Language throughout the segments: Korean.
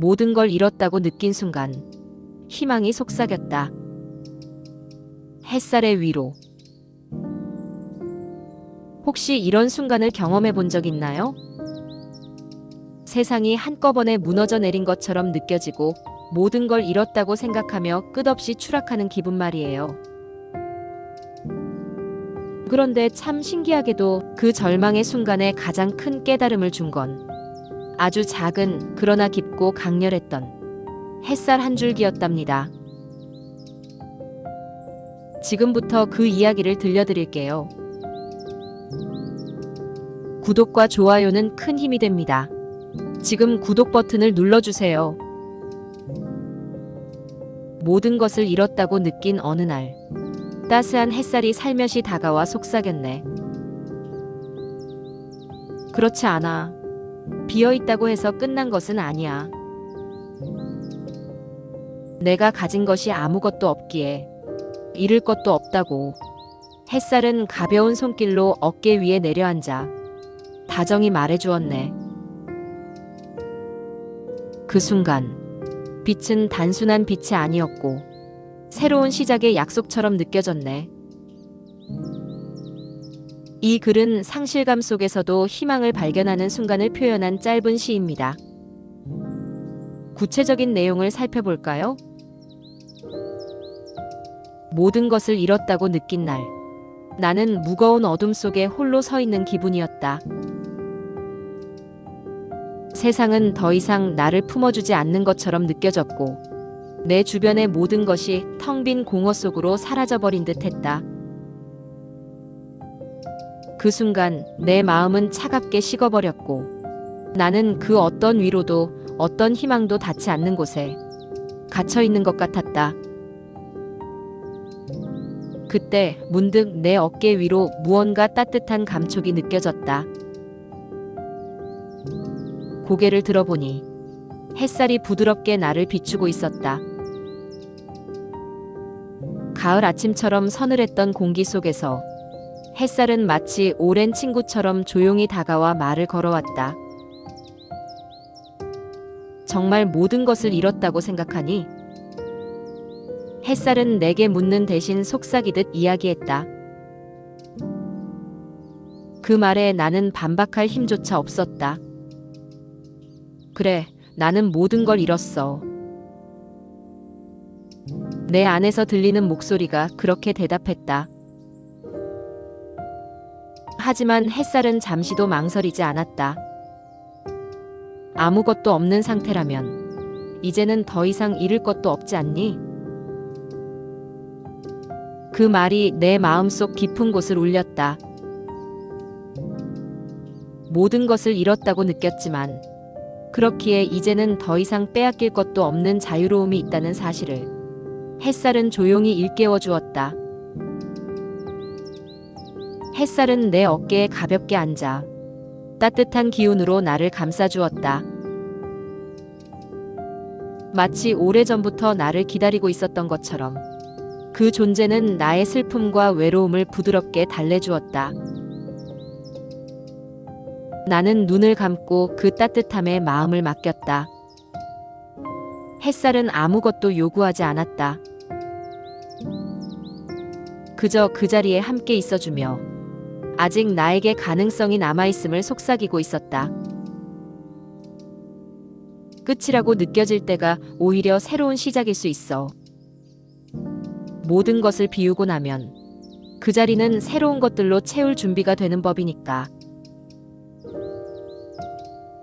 모든 걸 잃었다고 느낀 순간 희망이 속삭였다. 햇살의 위로. 혹시 이런 순간을 경험해 본 적 있나요? 세상이 한꺼번에 무너져 내린 것처럼 느껴지고 모든 걸 잃었다고 생각하며 끝없이 추락하는 기분 말이에요. 그런데 참 신기하게도 그 절망의 순간에 가장 큰 깨달음을 준 건 아주 작은 그러나 깊고 강렬했던 햇살 한 줄기였답니다. 지금부터 그 이야기를 들려드릴게요. 구독과 좋아요는 큰 힘이 됩니다. 지금 구독 버튼을 눌러주세요. 모든 것을 잃었다고 느낀 어느 날, 따스한 햇살이 살며시 다가와 속삭였네. 그렇지 않아. 비어 있다고 해서 끝난 것은 아니야. 내가 가진 것이 아무것도 없기에 잃을 것도 없다고. 햇살은 가벼운 손길로 어깨 위에 내려앉아 다정히 말해주었네. 그 순간 빛은 단순한 빛이 아니었고 새로운 시작의 약속처럼 느껴졌네. 이 글은 상실감 속에서도 희망을 발견하는 순간을 표현한 짧은 시입니다. 구체적인 내용을 살펴볼까요? 모든 것을 잃었다고 느낀 날, 나는 무거운 어둠 속에 홀로 서 있는 기분이었다. 세상은 더 이상 나를 품어주지 않는 것처럼 느껴졌고, 내 주변의 모든 것이 텅 빈 공허 속으로 사라져버린 듯 했다. 그 순간 내 마음은 차갑게 식어버렸고, 나는 그 어떤 위로도 어떤 희망도 닿지 않는 곳에 갇혀 있는 것 같았다. 그때 문득 내 어깨 위로 무언가 따뜻한 감촉이 느껴졌다. 고개를 들어보니 햇살이 부드럽게 나를 비추고 있었다. 가을 아침처럼 서늘했던 공기 속에서 햇살은 마치 오랜 친구처럼 조용히 다가와 말을 걸어왔다. 정말 모든 것을 잃었다고 생각하니? 햇살은 내게 묻는 대신 속삭이듯 이야기했다. 그 말에 나는 반박할 힘조차 없었다. 그래, 나는 모든 걸 잃었어. 내 안에서 들리는 목소리가 그렇게 대답했다. 하지만 햇살은 잠시도 망설이지 않았다. 아무것도 없는 상태라면 이제는 더 이상 잃을 것도 없지 않니? 그 말이 내 마음속 깊은 곳을 울렸다. 모든 것을 잃었다고 느꼈지만 그렇기에 이제는 더 이상 빼앗길 것도 없는 자유로움이 있다는 사실을 햇살은 조용히 일깨워 주었다. 햇살은 내 어깨에 가볍게 앉아 따뜻한 기운으로 나를 감싸 주었다. 마치 오래전부터 나를 기다리고 있었던 것처럼 그 존재는 나의 슬픔과 외로움을 부드럽게 달래주었다. 나는 눈을 감고 그 따뜻함에 마음을 맡겼다. 햇살은 아무것도 요구하지 않았다. 그저 그 자리에 함께 있어주며 아직 나에게 가능성이 남아있음을 속삭이고 있었다. 끝이라고 느껴질 때가 오히려 새로운 시작일 수 있어. 모든 것을 비우고 나면 그 자리는 새로운 것들로 채울 준비가 되는 법이니까.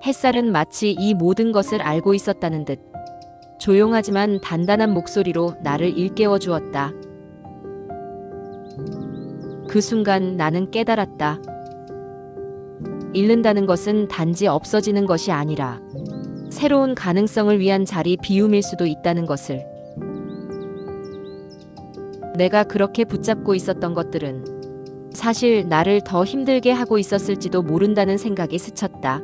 햇살은 마치 이 모든 것을 알고 있었다는 듯 조용하지만 단단한 목소리로 나를 일깨워 주었다. 그 순간 나는 깨달았다. 잃는다는 것은 단지 없어지는 것이 아니라 새로운 가능성을 위한 자리 비움일 수도 있다는 것을. 내가 그렇게 붙잡고 있었던 것들은 사실 나를 더 힘들게 하고 있었을지도 모른다는 생각이 스쳤다.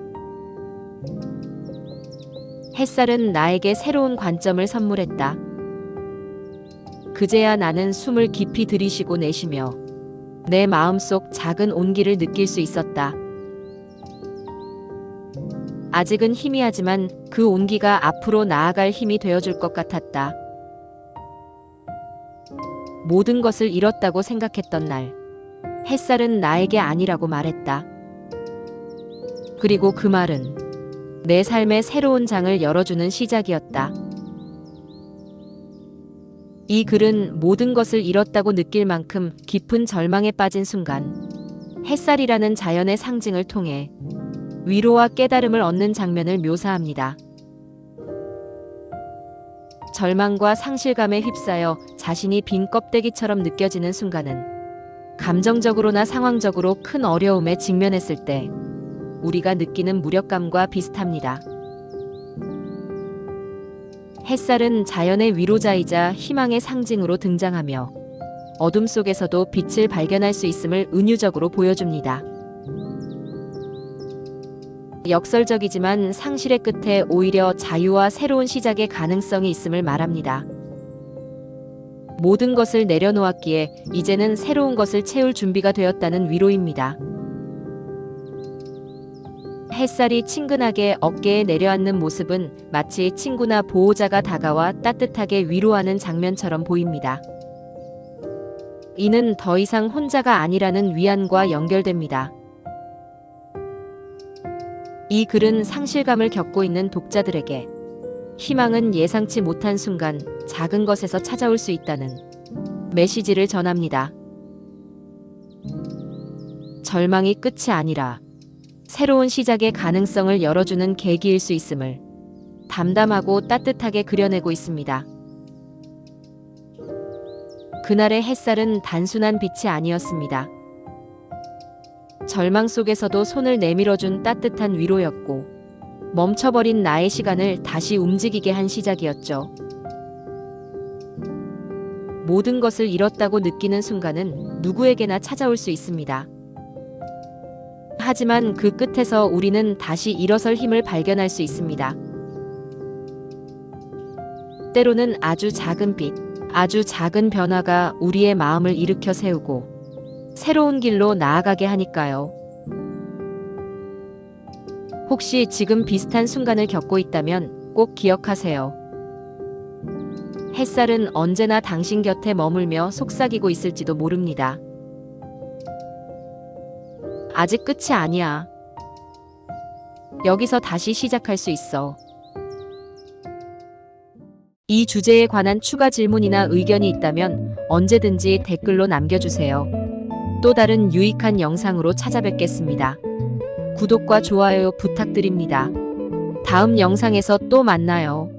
햇살은 나에게 새로운 관점을 선물했다. 그제야 나는 숨을 깊이 들이쉬고 내쉬며 내 마음속 작은 온기를 느낄 수 있었다. 아직은 희미하지만 그 온기가 앞으로 나아갈 힘이 되어줄 것 같았다. 모든 것을 잃었다고 생각했던 날, 햇살은 나에게 아니라고 말했다. 그리고 그 말은 내 삶의 새로운 장을 열어주는 시작이었다. 이 글은 모든 것을 잃었다고 느낄 만큼 깊은 절망에 빠진 순간, 햇살이라는 자연의 상징을 통해 위로와 깨달음을 얻는 장면을 묘사합니다. 절망과 상실감에 휩싸여 자신이 빈 껍데기처럼 느껴지는 순간은 감정적으로나 상황적으로 큰 어려움에 직면했을 때 우리가 느끼는 무력감과 비슷합니다. 햇살은 자연의 위로자이자 희망의 상징으로 등장하며 어둠 속에서도 빛을 발견할 수 있음을 은유적으로 보여줍니다. 역설적이지만 상실의 끝에 오히려 자유와 새로운 시작의 가능성이 있음을 말합니다. 모든 것을 내려놓았기에 이제는 새로운 것을 채울 준비가 되었다는 위로입니다. 햇살이 친근하게 어깨에 내려앉는 모습은 마치 친구나 보호자가 다가와 따뜻하게 위로하는 장면처럼 보입니다. 이는 더 이상 혼자가 아니라는 위안과 연결됩니다. 이 글은 상실감을 겪고 있는 독자들에게 희망은 예상치 못한 순간 작은 것에서 찾아올 수 있다는 메시지를 전합니다. 절망이 끝이 아니라 새로운 시작의 가능성을 열어주는 계기일 수 있음을 담담하고 따뜻하게 그려내고 있습니다. 그날의 햇살은 단순한 빛이 아니었습니다. 절망 속에서도 손을 내밀어준 따뜻한 위로였고, 멈춰버린 나의 시간을 다시 움직이게 한 시작이었죠. 모든 것을 잃었다고 느끼는 순간은 누구에게나 찾아올 수 있습니다. 하지만 그 끝에서 우리는 다시 일어설 힘을 발견할 수 있습니다. 때로는 아주 작은 빛, 아주 작은 변화가 우리의 마음을 일으켜 세우고 새로운 길로 나아가게 하니까요. 혹시 지금 비슷한 순간을 겪고 있다면 꼭 기억하세요. 햇살은 언제나 당신 곁에 머물며 속삭이고 있을지도 모릅니다. 아직 끝이 아니야. 여기서 다시 시작할 수 있어. 이 주제에 관한 추가 질문이나 의견이 있다면 언제든지 댓글로 남겨주세요. 또 다른 유익한 영상으로 찾아뵙겠습니다. 구독과 좋아요 부탁드립니다. 다음 영상에서 또 만나요.